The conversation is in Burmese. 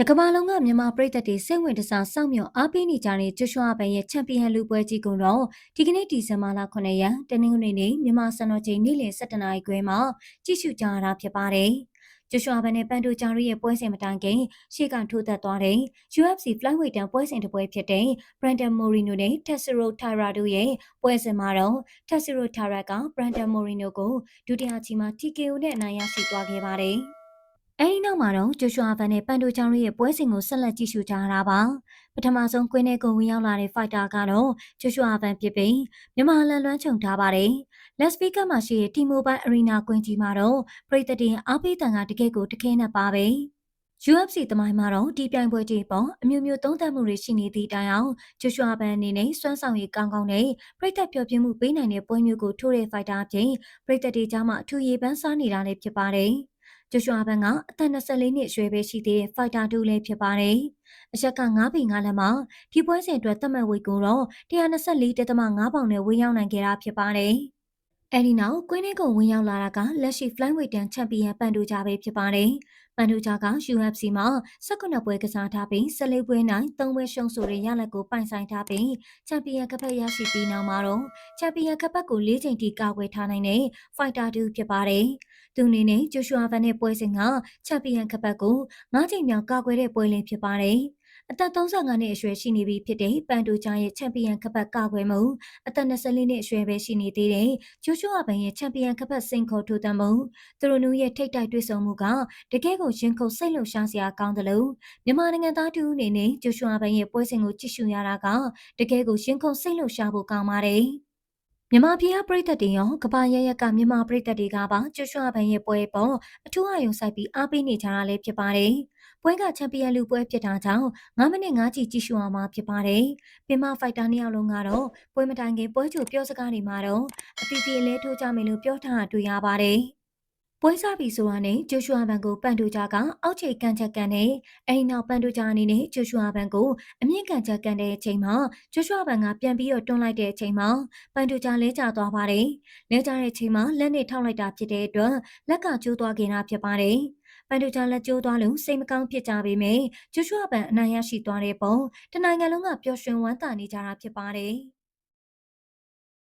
တကမ္ဘာလုံးကမြန်မာပြည်သက်တွေစိတ်ဝင်တစားစောင့်မျှော်အားပေးနေကြတဲ့ကျွတ်ရွှာဘန်ရဲ့ချန်ပီယံလူပွဲကြီးကတော့ဒီကနေ့ဒီဇင်ဘာလ9ရက်တနင်္ဂနွေနေ့မြန်မာစံတော်ချိန်နေ့လယ်7:00နာရီခွဲမှာကြည့်ရှုကြရတာဖြစ်ပါတယ်။ကျွတ်ရွှာဘန်နဲ့ပန်တိုဂျာရီရဲ့ပွဲစဉ်မတိုင်ခင်ရှေ့ကထိုးသက်သွားတဲ့ UFC Flyweight တန်ပွဲစဉ်တစ်ပွဲဖြစ်တဲ့ Brandon Moreno နဲ့ Tatsuro Taira တို့ရဲ့ပွဲစဉ်မှာတော့ Tatsuro Taira က Brandon Moreno ကိုဒုတိယချီမှာ TKO နဲ့အနိုင်ရရှိသွားခဲ့ပါတယ်။ အဲဒီနောက်မှာတော့ဂျိုရှွာဗန်နဲ့ပန်တိုချောင်းရဲ့ပွဲစဉ်ကိုဆက်လက်ကြည့်ရှုကြတာပါပထမဆုံးကွင်းထဲကိုဝင်ရောက်လာတဲ့ဖိုက်တာကတော့ဂျိုရှွာဗန်ဖြစ်ပြီးမြန်မာလန်လွမ်းချုံထားပါတယ်လက်စပီကမှာရှိတဲ့တီမိုဘိုင်းအရီနာကွင်းကြီးမှာတော့ပြည်သက်တင်အားပေးတန်ကတကယ့်ကိုတခဲနဲ့ပါပဲ UFC သမိုင်းမှာတော့ဒီပြိုင်ပွဲကြီးပေါ်အမျိုးမျိုးသုံးသပ်မှုတွေရှိနေသည့်တိုင်အောင်ဂျိုရှွာဘန်အနေနဲ့စွမ်းဆောင်ရည်ကောင်းကောင်းနဲ့ပြည်သက်ပျော်ပြမှုပေးနိုင်တဲ့ပွဲမျိုးကိုထိုးတဲ့ဖိုက်တာအပြင်ပြည်သက်တွေကြားမှာအထူးရေပန်းစားနေတာလည်းဖြစ်ပါတယ်။ ဂျိုရှွာဘန်ကအသက်24နှစ်အရွယ်ပဲရှိသေးတဲ့ဖိုက်တာတူလည်းဖြစ်ပါတယ်။အရက်က9ပေ9လက်မှာဒီပွဲစဉ်အတွက်သတ်မှတ်ဝေကိုတော့124.5ပေါင်နဲ့ဝင်ရောက်နိုင်ခဲ့တာဖြစ်ပါတယ်။ အဲဒီနောက်ကွင်းထဲကိုဝင်ရောက်လာတာကလက်ရှိ flyweight တန်ချန်ပီယံပန်တိုဂျာပဲဖြစ်ပါတယ်။ပန်တိုဂျာက UFC မှာ19ပွဲကစားထားပြီး14ပွဲနိုင်3ပွဲရှုံးဆိုတဲ့ရလဒ်ကိုပိုင်ဆိုင်ထားပြီးချန်ပီယံကပတ်ရရှိပြီးနောက်မှာတော့ချန်ပီယံကပတ်ကို၄ချိန်ထိကာကွယ်ထားနိုင်တဲ့ fighter တူဖြစ်ပါတယ်။သူအနေနဲ့ဂျိုရှွာဗန်နဲ့ပွဲစဉ်ကချန်ပီယံကပတ်ကို၅ချိန်မြောက်ကာကွယ်တဲ့ပွဲလင်းဖြစ်ပါတယ်။ အသက်35နှစ်အရွယ်ရှိနေပြီဖြစ်တဲ့ပန်တိုချာရဲ့ချန်ပီယံကပတ်ကာကွယ်မှုအသက်24နှစ်အရွယ်ပဲရှိနေသေးတဲ့ဂျိုရှွာဗန်ရဲ့ချန်ပီယံကပတ်စင်ခေါ်ထိုးတမ်းမှုသူတို့နူးရဲ့ထိတ်တိုက်တွေ့ဆုံမှုကတကယ်ကိုရင်ခုန်စိတ်လှုပ်ရှားစရာကောင်းတယ်လို့မြန်မာနိုင်ငံသားတူအနေနဲ့ဂျိုရှွာဗန်ရဲ့ပွဲစဉ်ကိုကြည့်ရှုရတာကတကယ်ကိုရင်ခုန်စိတ်လှုပ်ရှားဖို့ကောင်းပါတယ်။မြန်မာပြည်ကပြည်သက်တွေရောကဘာရရက်ကမြန်မာပြည်သက်တွေကပါကျွတ်ရွှဘန်ရဲ့ပွဲပေါ်အထူးအယုံဆိုင်ပြီးအားပေးနေကြတာလည်းဖြစ်ပါတယ်။ ပွဲကချန်ပီယံလူပွဲဖြစ်တာကြောင့်9မိနစ်5ချီကြည့်ရှုအောင်မှာဖြစ်ပါတယ်။ပင်မဖိုက်တာနှစ်ယောက်လုံးကတော့ပွဲမတိုင်ခင်ပွဲချိုပြောစကားတွေမှာတော့အတီးတီအလဲထိုးကြမယ်လို့ပြောထားတာတွေ့ရပါတယ်။ ပွဲစားပြီဆိုတာနဲ့ဂျိုရှွာဘန်ကိုပန်တိုဂျာကအောက်ခြေကန်ချက်ကန်နဲ့အဲဒီနောက်ပန်တိုဂျာအနေနဲ့ဂျိုရှွာဘန်ကိုအမြင့်ကန်ချက်ကန်တဲ့အချိန်မှာဂျိုရှွာဘန်ကပြန်ပြီးတော့တွန်းလိုက်တဲ့အချိန်မှာပန်တိုဂျာလဲကျသွားပါတယ်။လဲကျတဲ့အချိန်မှာလက်နဲ့ထောက်လိုက်တာဖြစ်တဲ့အတွက်လက်ကကျိုးသွားခဲ့တာဖြစ်ပါတယ်။ပန်တိုဂျာလက်ကျိုးသွားလို့စိတ်မကောင်းဖြစ်ကြပေမယ့်ဂျိုရှွာဘန်အနိုင်ရရှိသွားတဲ့ပုံတနိုင်ငံလုံးကပျော်ရွှင်ဝမ်းသာနေကြတာဖြစ်ပါတယ်။